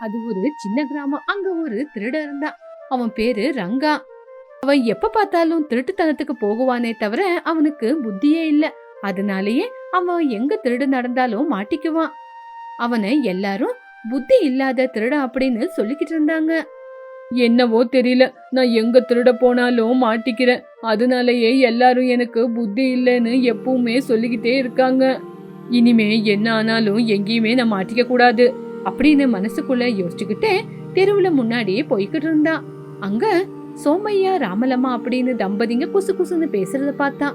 அது ஒரு சின்ன கிராமம் அங்க ஒரு திருடன் இருந்தான் அவன் பேரு ரங்கா. அவன் எப்ப பார்த்தாலும் திருட்டுத்தனத்துக்கு போகுவானே தவிர அவனுக்கு புத்தியே இல்ல. அதனாலேயே அவன் எங்க திருடு நடந்தாலும் மாட்டிக்குவான். அவனை எல்லாரும் புத்தி இல்லாத திருடன் அப்படின்னு சொல்லிக்கிட்டு இருந்தாங்க. என்னவோ தெரியல. நான் எங்க திருட போனாலும் மாட்டிக்கிறேன். அதனாலயே எல்லாரும் எனக்கு புத்தி இல்லைன்னு எப்பவுமே சொல்லிக்கிட்டே இருக்காங்க. இனிமே என்ன ஆனாலும் எங்கேயுமே நான் மாட்டிக்க கூடாது. அப்படின்னு மனசுக்குள்ள யோசிச்சுக்கிட்டே தெருவுல முன்னாடி போய்கிட்டு இருந்தா. அங்க சோமையா ராமலம்மா அப்படின்னு தம்பதிங்க குசு குசுன்னு பேசுறத பார்த்தா.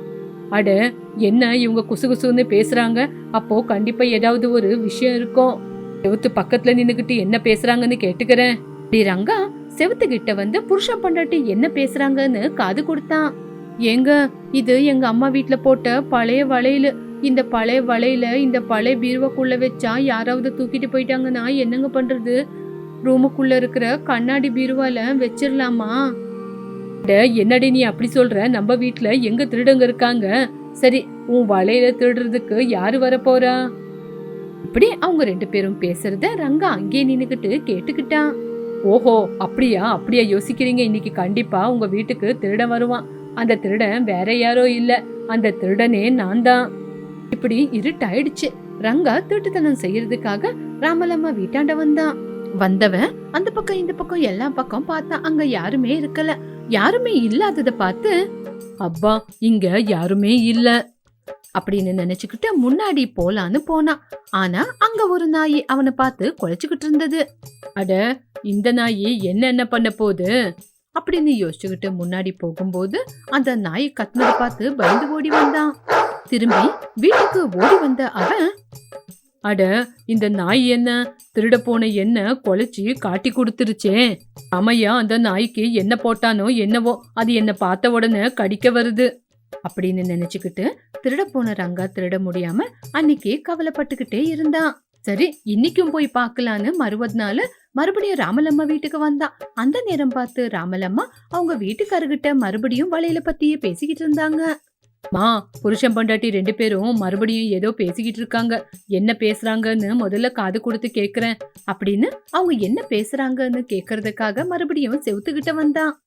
அட என்ன இவங்க குசு குசுன்னு பேசுறாங்க? அப்போ கண்டிப்பா ஏதாவது ஒரு விஷயம் இருக்கும். செவத்து பக்கத்துல நின்னுகிட்டு என்ன பேசுறாங்கன்னு கேட்டுக்கிறேன். அப்படி ரங்கா செவத்து கிட்ட வந்து புருஷன் பொண்டாட்டி என்ன பேசுறாங்கன்னு காது கொடுத்தான் ஏங்க இது எங்க அம்மா வீட்டுல போட்ட பழைய வளையல். இந்த பழைய வலையில இந்த பழைய பீருவாக்குள்ள வச்சா யாராவது தூக்கிட்டு போயிட்டாங்கன்னா என்னங்க பண்றது? ரூமுக்குள்ள இருக்கிற கண்ணாடி பீருவால வச்சிடலாமா என்னடி நீ அப்படி சொல்ற? நம்ம வீட்டுல எங்க திருடங்க இருக்காங்க? சரி உன் வலையில திருடுறதுக்கு யாரு வரப்போறா இப்படி அவங்க ரெண்டு பேரும் பேசுறத ரங்கா அங்கே நின்னுக்கிட்டு கேட்டுக்கிட்டான் ஓஹோ அப்படியா? அப்படியா யோசிக்கிறீங்க? இன்னைக்கு கண்டிப்பா உங்க வீட்டுக்கு திருடன் வருவான். அந்த திருடன் வேற யாரோ இல்ல. அந்த திருடனே நான் தான். இப்படி இருட்டாயிடுச்சு. ரங்கா திருட்டுத்தனம் செய்யறதுக்காக ராமலம்மா வீட்டாண்ட வந்தான் வந்தவன் அந்த பக்கம் இந்த பக்கம் எல்லா பக்கம் பார்த்தான் அங்க யாருமே இருக்கல. யாருமே இல்லாதத பார்த்து அப்பா இங்க யாருமே இல்ல. அப்படின்னு நினைச்சுக்கிட்டு முன்னாடி போலான்னு போனான் ஆனா அங்க ஒரு நாய் அவனை பார்த்து குலைச்சுக்கிட்டு இருந்தது. அட இந்த நாய் என்ன என்ன பண்ண போகுது? அப்படின்னு யோசிச்சுக்கிட்டு முன்னாடி போகும்போது அந்த நாய் கத்துனதை பார்த்து பயந்து ஓடி வந்தான். திரும்பி வீட்டுக்கு ஓடி வந்த அவன் அட இந்த நாய் என்ன? திருட போன என்ன கொலைச்சி காட்டி கொடுத்துருச்சே. அமையா அந்த நாய்க்கு என்ன போட்டானோ என்னவோ அது என்ன பார்த்த உடனே கடிக்க வருது. அப்படின்னு நினைச்சுக்கிட்டு திருட போன ரங்கா திருட முடியாம அன்னைக்கு கவலைப்பட்டுக்கிட்டே இருந்தான். சரி இன்னைக்கும் போய் பார்க்கலான்னு மறுபது நாள் மறுபடியும் ராமலம்மா வீட்டுக்கு வந்தான் அந்த நேரம் பார்த்து ராமலம்மா அவங்க வீட்டுக்காரர்கிட்ட மறுபடியும் வளையல பத்தியே பேசிக்கிட்டு இருந்தாங்க. மா புருஷன் பொண்டாட்டி ரெண்டு பேரும் மறுபடியும் ஏதோ பேசிக்கிட்டு இருக்காங்க. என்ன பேசுறாங்கன்னு முதல்ல காது கொடுத்து கேக்குறேன். அப்படின்னு அவங்க என்ன பேசுறாங்கன்னு கேக்குறதுக்காக மறுபடியும் செவுத்துக்கிட்ட வந்தான்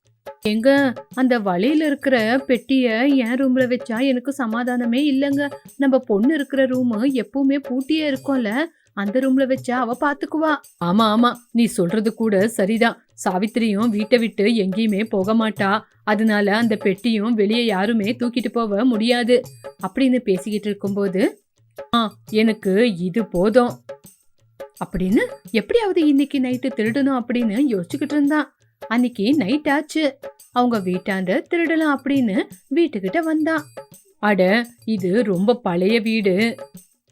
எங்க அந்த வழியில இருக்கிற பெட்டிய என் ரூம்ல வச்சா எனக்கு சமாதானமே இல்லைங்க. நம்ம பொண்ணு இருக்கிற ரூம் எப்பவுமே பூட்டியே இருக்கும்ல. அந்த ரூம்ல வச்சா அவ பாத்துக்குவா. ஆமா ஆமா நீ சொல்றது கூட சரிதான். சாவித்திரியும் வீட்டை விட்டு எங்கேயுமே போக மாட்டா. அதனால அந்த பெட்டியும் வெளியே யாருமே தூக்கிட்டு போக முடியாது. அப்படின்னு பேசிக்கிட்டு இருக்கும்போது ஆ எனக்கு இது போதும். அப்படின்னு எப்படியாவது இன்னைக்கு நைட்டு திருடணும் அப்படின்னு யோசிச்சுக்கிட்டு இருந்தான். அன்னைக்கு நைட் ஆச்சு. அவங்க வீட்டாண்ட திருடலாம் அப்படின்னு வீட்டுக்கிட்ட வந்தான். அட இது ரொம்ப பழைய வீடு.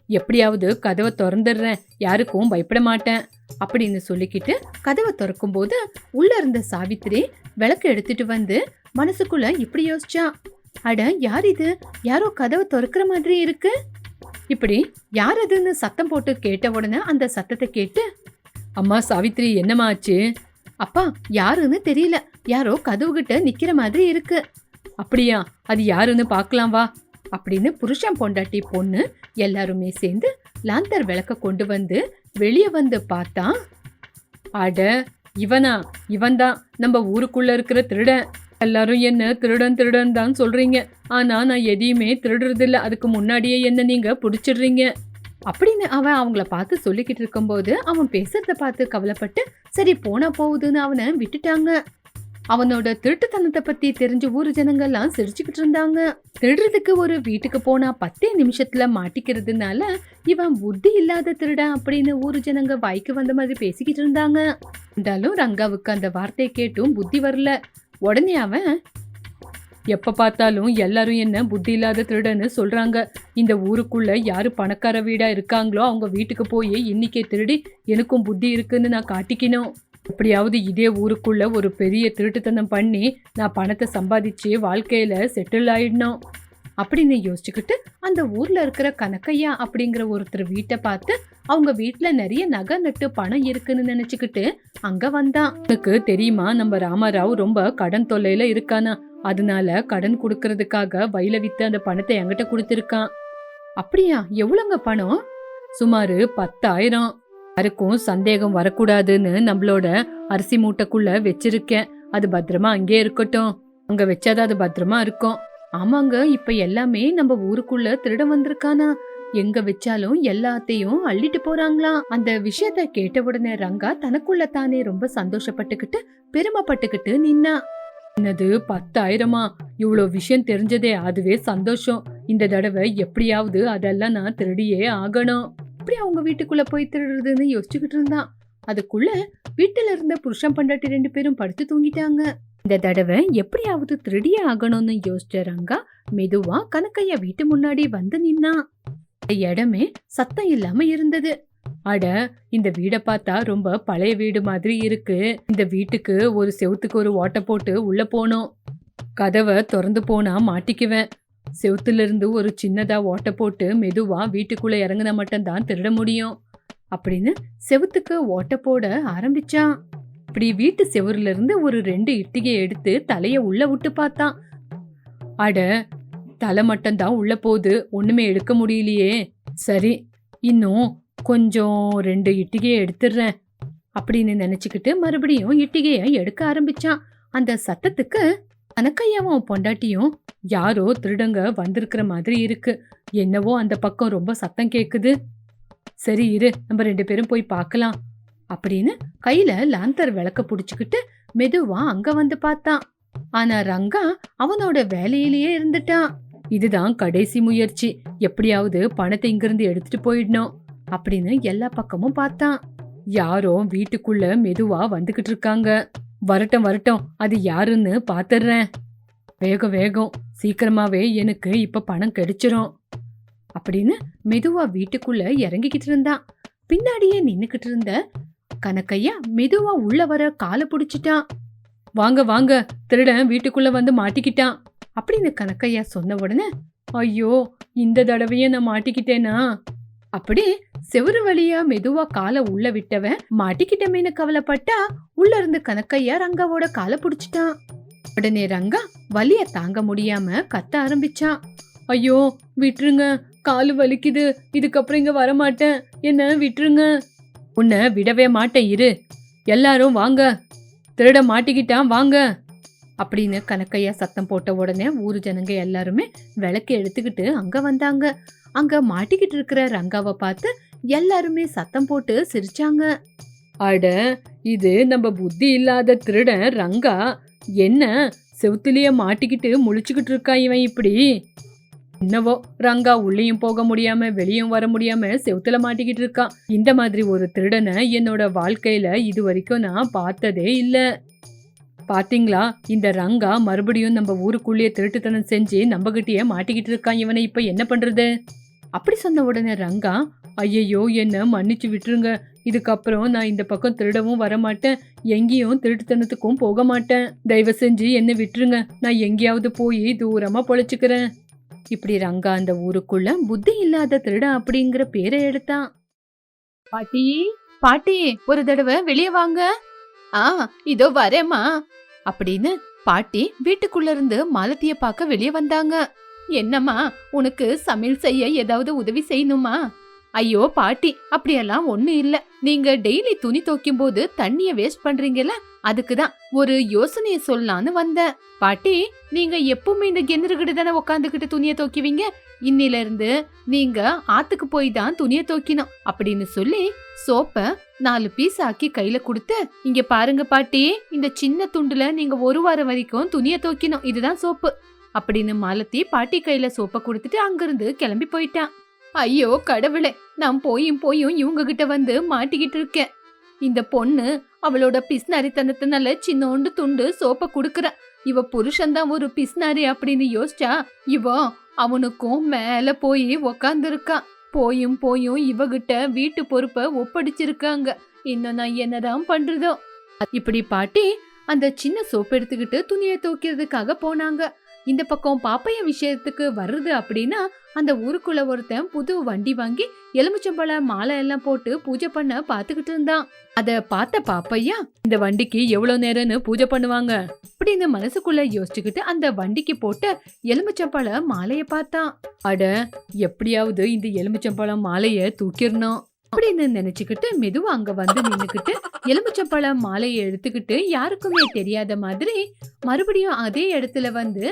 எப்படியாவது கதவை திறந்துடுறேன். யாருக்கும் பயப்பட மாட்டேன். அப்படின்னு சொல்லிக்கிட்டு கதவை திறக்கும்போது உள்ள இருந்த சாவித்திரி விளக்கு எடுத்துட்டு வந்து மனசுக்குள்ள இப்படி யோசிச்சா அட யார் இது? யாரோ கதவை திறக்கிற மாதிரி இருக்கு? இப்படி யார் அதுன்னு சத்தம் போட்டு கேட்ட உடனே அந்த சத்தத்தை கேட்டு அம்மா சாவித்திரி என்னம்மா ஆச்சு? அப்பா யாருன்னு தெரியல. யாரோ கதவுகிட்ட நிக்கிற மாதிரி இருக்கு. அப்படியா? அது யாருன்னு பார்க்கலாம் வா. அப்படின்னு புருஷன் பொண்டாட்டி பொண்ணு எல்லாருமே சேர்ந்து லாந்தர் விளக்க கொண்டு வந்து வெளியே வந்து பார்த்தா அட இவனா இவன்தான். நம்ம ஊருக்குள்ள இருக்கிற திருடன். எல்லாரும் என்ன திருடன் திருடன் தான் சொல்றீங்க. ஆனா நான் எதையுமே திருடுறதில்ல. அதுக்கு முன்னாடியே என்ன நீங்க பிடிச்சிடுறீங்க? அப்படின்னு அவன் அவங்கள பார்த்து சொல்லிக்கிட்டு இருக்கும்போது அவன் பேசுறத பார்த்து கவலைப்பட்டு சரி போனா போகுதுன்னு அவனை விட்டுட்டாங்க. அவனோட திருட்டுத்தனத்தை பத்தி தெரிஞ்ச ஊர் ஜனங்கள்லாம் சிரிச்சுக்கிட்டு இருந்தாங்க. திருடுறதுக்கு ஒரு வீட்டுக்கு போனா பத்தே நிமிஷத்துல மாட்டிக்கிறதுனால இவன் புத்தி இல்லாத திருடன் அப்படின்னு ஊர் ஜனங்க வாய்க்கு வந்த மாதிரி பேசிக்கிட்டு இருந்தாங்க. இருந்தாலும் ரங்காவுக்கு அந்த வார்த்தையை கேட்டும் புத்தி வரல. உடனே அவன் எப்ப பார்த்தாலும் எல்லாரும் என்ன புத்தி இல்லாத திருடன்னு சொல்றாங்க. இந்த ஊருக்குள்ள யாரு பணக்கார வீடா இருக்காங்களோ அவங்க வீட்டுக்கு போய் இன்னைக்கே திருடி எனக்கும் புத்தி இருக்குன்னு நான் காட்டிக்கணும். எப்படியாவது இதே ஊருக்குள்ள ஒரு பெரிய திருட்டுத்தனம் பண்ணி நான் பணத்தை சம்பாதிச்சு வாழ்க்கையில செட்டில் ஆயிடணும். அப்படின்னு யோசிச்சுக்கிட்டு அந்த ஊர்ல இருக்கிற கனக்கையா அப்படிங்கிற ஒருத்தர் வீட்டை பார்த்து அவங்க வீட்டுல நிறைய நகை நட்டு பணம் இருக்குன்னு நினைச்சுக்கிட்டு அங்க வந்தான். உனக்கு தெரியுமா நம்ம ராமராவ் ரொம்ப கடன் தொல்லையில இருக்கானா? அதனால கடன் கொடுக்கறதுக்காக வயல வித்து அந்த பணத்தை என்கிட்ட கொடுத்துருக்கான். அப்படியா எவ்வளோங்க பணம்? சுமார் பத்தாயிரம். யாருக்கும் சந்தேகம் வரக்கூடாதுன்னு நம்மளோட அரிசி மூட்டைக்குள்ள வச்சிருக்கேன். அது பத்திரமா அங்கே இருக்கட்டும். அங்க வச்சாதான் அது பத்திரமா இருக்கும். ஆமாங்க இப்ப எல்லாமே நம்ம ஊருக்குள்ள திருட வந்திருக்கானா? எங்க வச்சாலும் எல்லாத்தையும் அள்ளிட்டு போறாங்களாம் அந்த விஷயத்த கேட்ட உடனே ரங்கா தனக்குள்ள தானே ரொம்ப சந்தோஷப்பட்டுக்கிட்டு பெருமைப்பட்டுக்கிட்டு நின்னா. என்னது பத்தாயிரமா? இவ்வளோ விஷயம் தெரிஞ்சதே அதுவே சந்தோஷம். இந்த தடவை எப்படியாவது அதெல்லாம் நான் திருடியே ஆகணும். எப்படி அவங்க வீட்டுக்குள்ள போய் திருடுறதுன்னு யோசிச்சுக்கிட்டு இருந்தான். அதுக்குள்ள வீட்டுல இருந்த புருஷன் பண்டாட்டி ரெண்டு பேரும் படுத்து தூங்கிட்டாங்க. இந்த தடவை எப்படியாவது திருடியே ஆகணும்னு யோசிச்ச ரங்கா மெதுவா கனக்கையா வீட்டு முன்னாடி வந்து நின்னான். அந்த இடமே சத்தம் இல்லாம இருந்தது. அட இந்த வீட பார்த்தா ரொம்ப பழைய வீடு மாதிரி இருக்கு. இந்த வீட்டுக்கு ஒரு செவுத்துக்கு ஒரு ஓட்டை போட்டு உள்ள போனோம். கதவை திறந்து போனா மாட்டிக்குவேன். செவுத்துலேருந்து ஒரு சின்னதாக ஓட்டை போட்டு மெதுவாக வீட்டுக்குள்ளே இறங்குன மட்டும்தான் திருட முடியும். அப்படின்னு செவுத்துக்கு ஓட்டை போட ஆரம்பிச்சான் இப்படி வீட்டு செவரிலிருந்து ஒரு ரெண்டு இட்டிகை எடுத்து தலையை உள்ள விட்டு பார்த்தான். அட தலை மட்டும்தான் உள்ள போகுது. ஒன்றுமே எடுக்க முடியலையே. சரி இன்னும் கொஞ்சம் ரெண்டு இட்டிகையை எடுத்துடுறேன் அப்படின்னு நினச்சிக்கிட்டு மறுபடியும் இட்டிகையை எடுக்க ஆரம்பிச்சான். அந்த சத்தத்துக்கு கனக்கையாவும் பொண்டாட்டியும் யாரோ திருடங்க வந்திருக்கிற மாதிரி இருக்கு. என்னவோ அந்த பக்கம் ரொம்ப சத்தம் கேக்குது. சரி இரு நம்ம ரெண்டு பேரும் போய் பார்க்கலாம். அப்படின்னு கையில லாந்தர் விளக்க புடிச்சுக்கிட்டு மெதுவா அங்க வந்து பார்த்தான். ஆனா ரங்கா அவனோட வேலையிலேயே இருந்துட்டான். இதுதான் கடைசி முயற்சி. எப்படியாவது பணத்தை இங்கிருந்து எடுத்துட்டு போயிடணும் அப்படின்னு எல்லா பக்கமும் பார்த்தான். யாரோ வீட்டுக்குள்ள மெதுவா வந்துகிட்டு இருக்காங்க. வரட்டும் வரட்டும். அது யாருன்னு பாத்துடுறேன் வேகம் வேகம். சீக்கிரமாவே எனக்கு இப்ப பணம் கிடைச்சிரும். அப்படின்னு மெதுவா வீட்டுக்குள்ள இறங்கிக்கிட்டு இருந்தான் பின்னாடியே நின்னுக்கிட்டு இருந்த கணக்கையா மெதுவா உள்ள வர காலை பிடிச்சிட்டான். வாங்க வாங்க. திருடன் வீட்டுக்குள்ள வந்து மாட்டிக்கிட்டான். அப்படின்னு கணக்கையா சொன்ன உடனே ஐயோ இந்த தடவையே நான் மாட்டிக்கிட்டேனா? அப்படி செவுரு வழியா மெதுவா காலை உள்ள விட்டவன் மாட்டிக்கிட்டமேனு கவலைப்பட்டா உள்ள இருந்து கணக்கையா ரங்காவோட காலை பிடிச்சிட்டான். உடனே ரங்கா வலிய தாங்க முடியாம கத்த ஆரம்பிச்சான். ஐயோ விட்டுருங்க. காலு வலிக்குது. இதுக்கப்புறம் இங்க வரமாட்டேன். என்ன விட்டுருங்க. உன்னை விடவே மாட்டேன் இரு. எல்லாரும் வாங்க. திருட மாட்டிக்கிட்டான் வாங்க. அப்படின்னு கணக்கையா சத்தம் போட்ட உடனே ஊர் ஜனங்க எல்லாருமே விளக்கு எடுத்துக்கிட்டு அங்க வந்தாங்க. அங்க மாட்டிக்கிட்டு இருக்கிற ரங்காவை பார்த்து எல்லாருமே சத்தம் போட்டு சிரிச்சாங்க. அட இது நம்ம புத்தி இல்லாத திருடன் ரங்கா. என்ன செவுத்துலயே மாட்டிக்கிட்டு முழிச்சுக்கிட்டு இருக்கா இவன் இப்படி? என்னவோ ரங்கா உள்ளேயும் போக முடியாம வெளியும் வர முடியாம செவுத்துல மாட்டிக்கிட்டு இருக்கான் இந்த மாதிரி ஒரு திருடனை என்னோட வாழ்க்கையில இது வரைக்கும் நான் பார்த்ததே இல்ல. பாத்தீங்களா இந்த ரங்கா மறுபடியும் நம்ம ஊருக்குள்ளேயே திருட்டுத்தனம் செஞ்சு நம்மகிட்டயே மாட்டிக்கிட்டு இருக்கான் இவனை இப்ப என்ன பண்றது? அப்படி சொன்ன உடனே ரங்கா ஐயையோ என்ன மன்னிச்சு விட்டுருங்க. இதுக்கப்புறம் நான் இந்த பக்கம் திருடவும் வரமாட்டேன். எங்கேயும் திருட்டுத்தனத்துக்கும் போக மாட்டேன். தயவு செஞ்சு என்ன விட்டுருங்க. நான் எங்கேயாவது போய் தூரமா பொழைச்சுக்கிறேன். இப்படி ரங்கா அந்த ஊருக்குள்ள புத்தி இல்லாத திருடன் அப்படிங்கிற பேரை எடுத்தான் பாட்டி பாட்டி ஒரு தடவை வெளியே வாங்க. ஆ இதோ வரேம்மா. அப்படின்னு பாட்டி வீட்டுக்குள்ள இருந்து மாலத்திய பார்க்க வெளியே வந்தாங்க. என்னம்மா உனக்கு சமையல் செய்ய ஏதாவது உதவி செய்யணுமா? ஐயோ பாட்டி அப்படியெல்லாம் ஒண்ணு இல்ல. நீங்க டெய்லி துணி துவைக்கும் போது தண்ணிய வேஸ்ட் பண்றீங்கல்ல? அதுக்கு தான் ஒரு யோசனையை சொல்லலான்னு வந்தேன். பாட்டி நீங்க எப்பவுமே இந்த கிணறுகிட்ட தானே உட்காந்துக்கிட்டு துணிய துவைக்குவீங்க? இன்னில இருந்து நீங்க ஆத்துக்கு போய் தான் துணிய துவைக்கணும் அப்படின்னு சொல்லி சோப்ப நாலு பீஸ் ஆக்கி கையில கொடுத்து இங்க பாருங்க பாட்டி இந்த சின்ன துண்டுல நீங்க ஒரு வாரம் வரைக்கும் துணிய துவைக்கணும் இதுதான் சோப்பு. அப்படின்னு மாலத்தி பாட்டி கையில சோப்பை கொடுத்துட்டு அங்கிருந்து கிளம்பி போயிட்டான் ஐயோ கடவுளே நான் போயும் போயும் இவங்க கிட்ட வந்து மாட்டிக்கிட்டு இருக்கேன். இந்த பொண்ணு அவளோட பிஸ்னாரித்தனத்தினால சின்னோண்டு துண்டு சோப்பை குடுக்கற. இவ புருஷன்தான் ஒரு பிஸ்னாரி அப்படின்னு யோசிச்சா இவன் அவனுக்கும் மேல போய் உக்காந்துருக்கா. போயும் போயும் இவகிட்ட வீட்டு பொறுப்பை ஒப்படைச்சிருக்காங்க. இன்னும் நான் என்னதான் பண்றதோ? இப்படி பாட்டி அந்த சின்ன சோப்பு எடுத்துக்கிட்டு துணியை துவைக்கிறதுக்காக போனாங்க. இந்த பக்கம் பாப்பையன் விஷயத்துக்கு வருது அப்படின்னா அந்த ஊருக்குள்ள ஒருத்தன் புது வண்டி வாங்கி எலுமிச்சம்பழ மாலை எல்லாம் போட்டு பூஜை பண்ண பாத்துக்கிட்டு இருந்தான். அத பார்த்த பாப்பையா இந்த வண்டிக்கு எவ்வளவு நேரம்னு பூஜை பண்ணுவாங்க? அப்படின்னு மனசுக்குள்ள யோசிச்சுக்கிட்டு அந்த வண்டிக்கு போட்ட எலுமிச்சம்பழ மாலைய பார்த்தான். அட எப்படியாவது இந்த எலுமிச்சம்பழம் மாலைய தூக்கிடணும் அப்படின்னு நினைச்சுக்கிட்டு மெதுவா அங்க வந்து நின்னுக்கிட்டு எலுமிச்சம்பழம் மாலையை எடுத்துக்கிட்டு யாருக்குமே தெரியாத மாதிரி மறுபடியும் அதே இடத்துல வந்து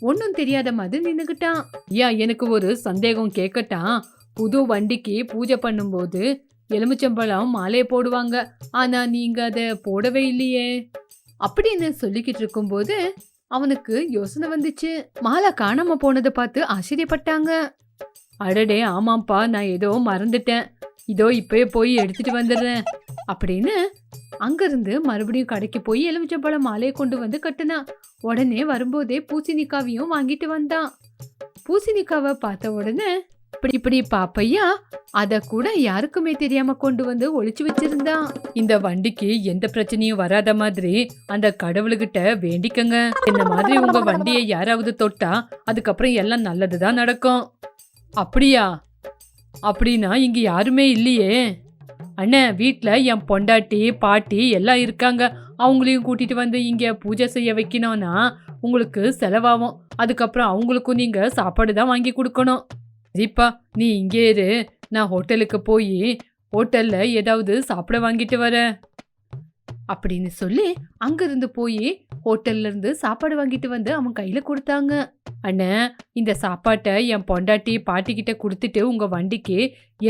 ஒன்னும் தெரியாத மாதிரி நின்னுகிட்டான். ஐயா எனக்கு ஒரு சந்தேகம் கேட்கட்டான் புது வண்டிக்கு பூஜை பண்ணும்போது எலுமிச்சம்பழம் மாலையை போடுவாங்க. ஆனா நீங்க அதை போடவே இல்லையே. அப்படின்னு சொல்லிக்கிட்டு இருக்கும்போது அவனுக்கு யோசனை வந்துச்சு. மாலை காணாம போனதை பார்த்து ஆச்சரியப்பட்டாங்க. அடடே ஆமாப்பா நான் ஏதோ மறந்துட்டேன். இதோ இப்பயே போய் எடுத்துட்டு வந்துடுறேன். அப்படின்னு அங்கிருந்து மறுபடியும் கடைக்கு போய் எலுமிச்சம்பழம் மாலையை கொண்டு வந்து கட்டினான். உடனே வரும்போதே பூசணிக்காவையும் வாங்கிட்டு வந்தான். பூசணிக்காவை பார்த்த உடனே இப்படி இப்படி பாப்பையா? அத கூட யாருக்குமே தெரியாம கொண்டு வந்து ஒழிச்சு வச்சிருந்தான். இந்த வண்டிக்கு எந்த பிரச்சனையும் வராத மாதிரி அந்த கடவுளுகிட்ட வேண்டிக்கங்க. இந்த மாதிரி உங்க வண்டியை யாராவது தொட்டா அதுக்கப்புறம் எல்லாம் நல்லதுதான் நடக்கும். அப்படியா? அப்படின்னா இங்க யாருமே இல்லையே. அண்ணன் வீட்டில் என் பொண்டாட்டி பாட்டி எல்லாம் இருக்காங்க. அவங்களையும் கூட்டிகிட்டு வந்து இங்கே பூஜை செய்ய வைக்கணும்னா உங்களுக்கு செலவாகும். அதுக்கப்புறம் அவங்களுக்கும் நீங்கள் சாப்பாடு தான் வாங்கி கொடுக்கணும். சரிப்பா நீ இங்கே இரு. நான் ஹோட்டலுக்கு போய் ஹோட்டலில் ஏதாவது சாப்பிட வாங்கிட்டு வரேன். அப்படின்னு சொல்லி அங்கிருந்து போய் ஹோட்டல்ல இருந்து சாப்பாடு வாங்கிட்டு வந்து அவன் கையில கொடுத்தாங்க. அண்ணே இந்த சாப்பாட்டை என் பொண்டாட்டி பாட்டிக்கிட்ட கொடுத்துட்டு உங்க வண்டிக்கு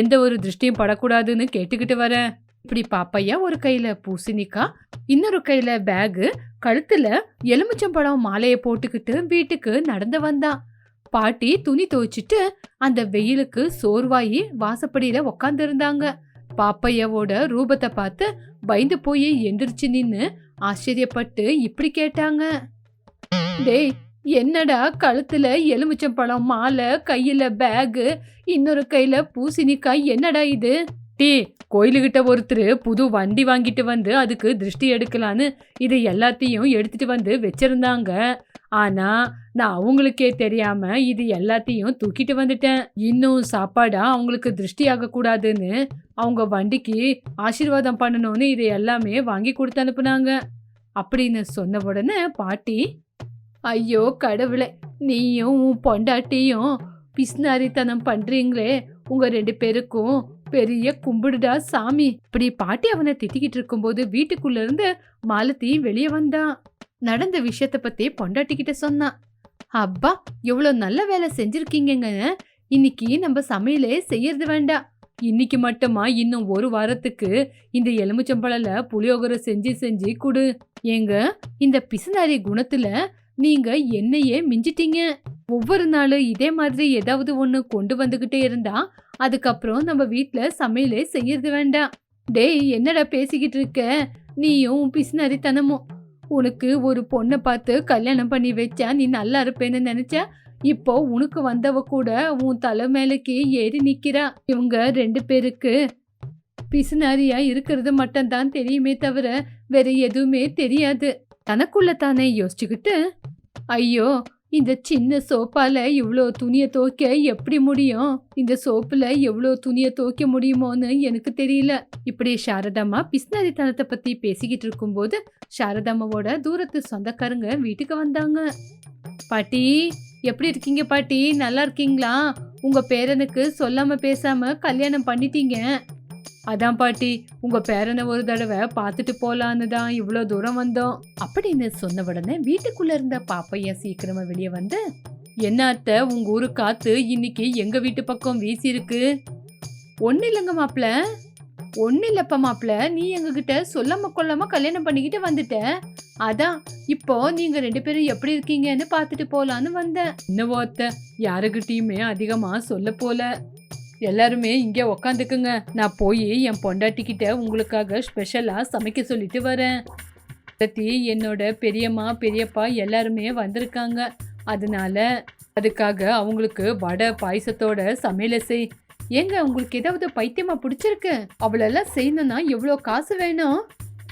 எந்த ஒரு திருஷ்டியும் படக்கூடாதுன்னு கேட்டுக்கிட்டு வரேன். இப்படி பாப்பையா ஒரு கையில பூசணிக்காய் இன்னொரு கையில பேகு கழுத்துல எலுமிச்சம்பழம் மாலையை போட்டுக்கிட்டு வீட்டுக்கு நடந்து வந்தான் பாட்டி துணி துவைச்சிட்டு அந்த வெயிலுக்கு சோர்வாயி வாசப்படியில உக்காந்து இருந்தாங்க பாப்பையாவோட ரூபத்தை பார்த்து பயந்து போய் எந்திரிச்சு நின்னு ஆச்சரியப்பட்டு இப்படி கேட்டாங்க. டேய் என்னடா கழுத்துல எலுமிச்சம்பழம் மாலை கையில பேகு இன்னொரு கையில பூசணிக்காய் என்னடா இது? டீ கோயிலுக்கிட்ட ஒருத்தர் புது வண்டி வாங்கிட்டு வந்து அதுக்கு திருஷ்டி எடுக்கலான்னு இது எல்லாத்தையும் எடுத்துட்டு வந்து வச்சிருந்தாங்க. ஆனா நான் அவங்களுக்கே தெரியாம இது எல்லாத்தையும் தூக்கிட்டு வந்துட்டேன். இன்னும் சாப்பாடா அவங்களுக்கு திருஷ்டி ஆகக்கூடாதுன்னு அவங்க வண்டிக்கு ஆசீர்வாதம் பண்ணணும்னு இது எல்லாமே வாங்கி கொடுத்து அனுப்புனாங்க. அப்படின்னு சொன்ன உடனே பாட்டி ஐயோ கடவுளே நீயும் உன் பொண்டாட்டியும் பிஸ்னாரித்தனம் பண்றீங்களே. உங்க ரெண்டு பேருக்கும் பெரிய கும்பிடுடா சாமி. இப்படி பாட்டி அவனை திட்டிக்கிட்டு இருக்கும்போது வீட்டுக்குள்ள இருந்து மாலதி வெளியே வந்தான் நடந்த விஷயத்த பத்தி பொண்டாட்டிக்கிட்ட சொன்னான் அப்பா எவ்வளோ நல்ல வேலை செஞ்சிருக்கீங்க இன்னைக்கு நம்ம சமையலே செய்யறது வேண்டாம். இன்னைக்கு மட்டுமா இன்னும் ஒரு வாரத்துக்கு இந்த எலுமிச்சம்பழல புளியோகரை செஞ்சு செஞ்சு கொடு. ஏங்க இந்த பிசுனாரி குணத்துல நீங்க என்னையே மிஞ்சிட்டீங்க. ஒவ்வொரு நாளும் இதே மாதிரி ஏதாவது ஒன்று கொண்டு வந்துகிட்டே இருந்தா அதுக்கப்புறம் நம்ம வீட்டில் சமையலே செய்யறது வேண்டாம். டேய் என்னடா பேசிக்கிட்டு இருக்க? நீயும் உன் உனக்கு ஒரு பொண்ணை பார்த்து கல்யாணம் பண்ணி வச்சா நீ நல்லா இருப்பேன்னு நினச்சா இப்போ உனக்கு வந்தவ கூட உன் தலை மேலக்கு ஏறி நிற்கிறா இவங்க ரெண்டு பேருக்கு பிசுநாரியா இருக்கிறது மட்டும்தான் தெரியுமே தவிர வேற எதுவுமே தெரியாது. தனக்குள்ள தானே யோசிச்சுக்கிட்டு ஐயோ இந்த சின்ன சோப்பால இவ்வளோ துணியை துவைக்க எப்படி முடியும்? இந்த சோப்புல எவ்வளோ துணியை துவைக்க முடியுமோன்னு எனக்கு தெரியல. இப்படி சாரதாம்மா பிஸ்னாரித்தனத்தை பத்தி பேசிக்கிட்டு இருக்கும்போது சாரதாம்மாவோட தூரத்து சொந்தக்காரங்க வீட்டுக்கு வந்தாங்க. பாட்டி எப்படி இருக்கீங்க பாட்டி? நல்லா இருக்கீங்களா? உங்க பேரனுக்கு சொல்லாம பேசாம கல்யாணம் பண்ணிட்டீங்க. அதான் பாட்டி உங்க பேரனை ஒரு தடவை பார்த்துட்டு போலான்னு தான் இவ்வளோ தூரம் வந்தோம். அப்படின்னு சொன்ன உடனே வீட்டுக்குள்ள இருந்த பாப்பையா சீக்கிரமா வெளியே வந்து என்ன அத்தை உங்க ஊரு காத்து இன்னைக்கு எங்க வீட்டு பக்கம் வீசி இருக்கு ஒன்னும் இல்லைங்க மாப்பிள. ஒன்னும் இல்லைப்பா மாப்பிள. நீ எங்ககிட்ட சொல்லாம கொல்லாம கல்யாணம் பண்ணிக்கிட்டு வந்துட்ட. அதான் இப்போ நீங்க ரெண்டு பேரும் எப்படி இருக்கீங்கன்னு பார்த்துட்டு போலான்னு வந்தேன். இன்னும் அத்தை யாருக்கிட்டேயுமே அதிகமா சொல்ல போல. எல்லாருமே இங்கே உக்காந்துக்குங்க. நான் போய் என் பொண்டாட்டிக்கிட்ட உங்களுக்காக ஸ்பெஷலாக சமைக்க சொல்லிட்டு வரேன். பத்தி என்னோட பெரியம்மா பெரியப்பா எல்லாருமே வந்திருக்காங்க. அதனால அதுக்காக அவங்களுக்கு வடை பாயசத்தோட சமையலை செய். ஏங்க உங்களுக்கு ஏதாவது பைத்தியமா பிடிச்சிருக்கு? அவளெல்லாம் செய்யணும்னா எவ்வளோ காசு வேணும்?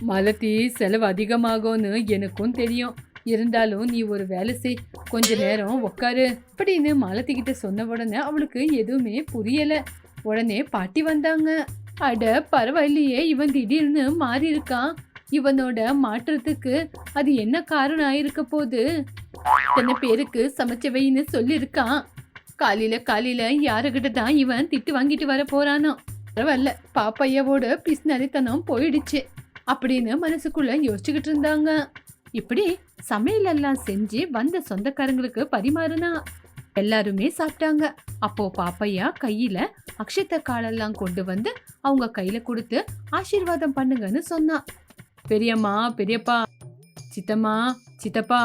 மலத்தி செலவு அதிகமாகும்னு எனக்கும் தெரியும். இருந்தாலும் நீ ஒரு வேலை செய். கொஞ்ச நேரம் உக்காரு. அப்படின்னு மாலத்தி கிட்ட சொன்ன உடனே அவளுக்கு எதுவுமே புரியல. உடனே பாட்டி வந்தாங்க. அட பரவாயில்லையே இவன் திடீர்னு மாறி இருக்கான். இவனோட மாற்றத்துக்கு அது என்ன காரணம் ஆயிருக்க போது இத்தனை பேருக்கு சமைச்ச வைன்னு சொல்லியிருக்கான். காலையில காலையில யாருகிட்ட தான் இவன் திட்டு வாங்கிட்டு வர போறானோ? பரவாயில்ல பாப்பையாவோட பிஸ்னரித்தனம் போயிடுச்சு. அப்படின்னு மனசுக்குள்ள யோசிச்சுக்கிட்டு இருந்தாங்க. இப்படி சமையல் எல்லாம் செஞ்சு வந்த சொந்தக்காரங்களுக்கு பரிமாறுனா எல்லாருமே சாப்பிட்டாங்க. அப்போ பாப்பையா கையில அக்ஷத்த காலெல்லாம் கொண்டு வந்து அவங்க கையில கொடுத்து ஆசீர்வாதம் பண்ணுங்கன்னு சொன்னா. பெரியம்மா பெரியப்பா சித்தம்மா சித்தப்பா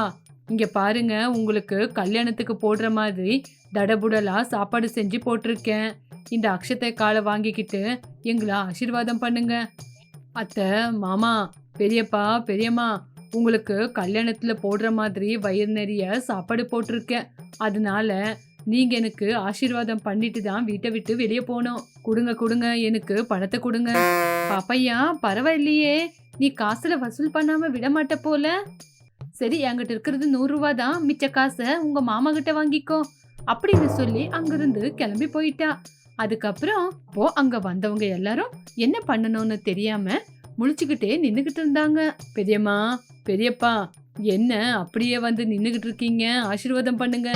இங்க பாருங்க உங்களுக்கு கல்யாணத்துக்கு போடுற மாதிரி தடபுடலா சாப்பாடு செஞ்சு போட்டிருக்கேன். இந்த அக்ஷத்தை காலை வாங்கிக்கிட்டு எங்களை ஆசீர்வாதம் பண்ணுங்க. அத்தை மாமா பெரியப்பா பெரியம்மா உங்களுக்கு கல்யாணத்துல போடுற மாதிரி வயிறு நிறைய சாப்பாடு போட்டிருக்கேன். அதனால நீங்க எனக்கு ஆசீர்வாதம் பண்ணிட்டு தான் வீட்டை விட்டு வெளியே போகணும். கொடுங்க கொடுங்க எனக்கு பணத்தை கொடுங்க. பாப்பையா பரவாயில்லையே. நீ காசுல வசூல் பண்ணாம விட மாட்ட போல. சரி என்கிட்ட இருக்கிறது நூறு ரூபா தான். மிச்ச காசை உங்க மாமா கிட்ட வாங்கிக்கோ. அப்படின்னு சொல்லி அங்கிருந்து கிளம்பி போயிட்டா. அதுக்கப்புறம் போ அங்க வந்தவங்க எல்லாரும் என்ன பண்ணணும்னு தெரியாம முழிச்சுக்கிட்டே நின்றுக்கிட்டு இருந்தாங்க. பெரியம்மா பெரியப்பா என்ன அப்படியே வந்து நின்றுகிட்டு இருக்கீங்க ஆசீர்வாதம் பண்ணுங்க.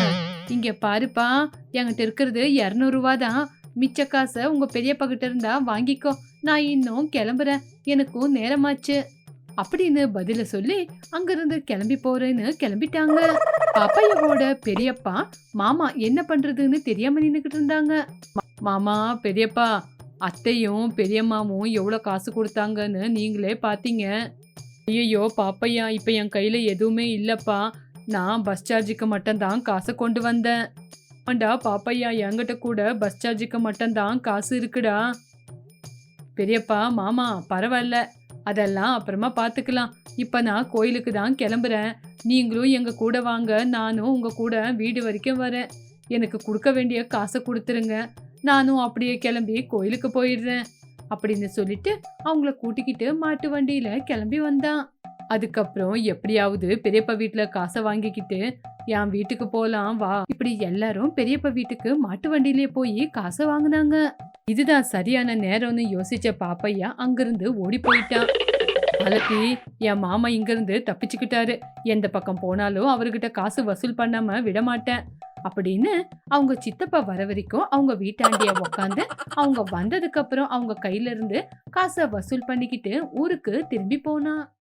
இங்க பாருப்பா என்கிட்ட இருக்கிறது இரநூறுவா தான் மிச்ச காசை உங்க பெரியப்பா கிட்ட இருந்தா வாங்கிக்கோ. நான் இன்னும் கிளம்புறேன். எனக்கும் நேரமாச்சு. அப்படின்னு பதில சொல்லி அங்கிருந்து கிளம்பி போறேன்னு கிளம்பிட்டாங்க. பாப்பையாவோட பெரியப்பா மாமா என்ன பண்றதுன்னு தெரியாம நின்றுகிட்டு இருந்தாங்க மாமா பெரியப்பா அத்தையும் பெரியம்மாவும் எவ்வளோ காசு கொடுத்தாங்கன்னு நீங்களே பார்த்தீங்க. ஐயோ பாப்பையா இப்போ என் கையில் எதுவுமே இல்லைப்பா. நான் பஸ் சார்ஜுக்கு மட்டும்தான் காசை கொண்டு வந்தேன். ஆண்டா பாப்பையா என்கிட்ட கூட பஸ் சார்ஜுக்கு மட்டும்தான் காசு இருக்குடா. பெரியப்பா மாமா பரவாயில்ல. அதெல்லாம் அப்புறமா பார்த்துக்கலாம் இப்போ நான் கோயிலுக்கு தான் கிளம்புறேன். நீங்களும் எங்கள் கூட வாங்க. நானும் உங்கள் கூட வீடு வரைக்கும் வரேன். எனக்கு கொடுக்க வேண்டிய காசை கொடுத்துருங்க. நானும் அப்படியே கிளம்பி கோயிலுக்கு போயிடுறேன். அப்படின்னு சொல்லிட்டு அவங்கள கூட்டிக்கிட்டு மாட்டு வண்டியில கிளம்பி வந்தான். அதுக்கப்புறம் எப்படியாவது பெரியப்பா வீட்டுல காசை வாங்கிக்கிட்டு என் வீட்டுக்கு போலாம் வா. இப்படி எல்லாரும் பெரியப்பா வீட்டுக்கு மாட்டு வண்டியிலே போய் காசை வாங்குனாங்க. இதுதான் சரியான நேரம்னு யோசிச்ச பாப்பையா அங்கிருந்து ஓடி போயிட்டான். அலத்தி என் மாமா இங்கிருந்து தப்பிச்சுக்கிட்டாரு. எந்த பக்கம் போனாலும் அவர்கிட்ட காசு வசூல் பண்ணாம விட மாட்டேன் அப்படின்னு அவங்க சித்தப்பா வர வரைக்கும் அவங்க வீட்டாண்டிய உக்காந்து அவங்க வந்ததுக்கு அப்புறம் அவங்க கையில இருந்து காசை வசூல் பண்ணிக்கிட்டு ஊருக்கு திரும்பி போனா.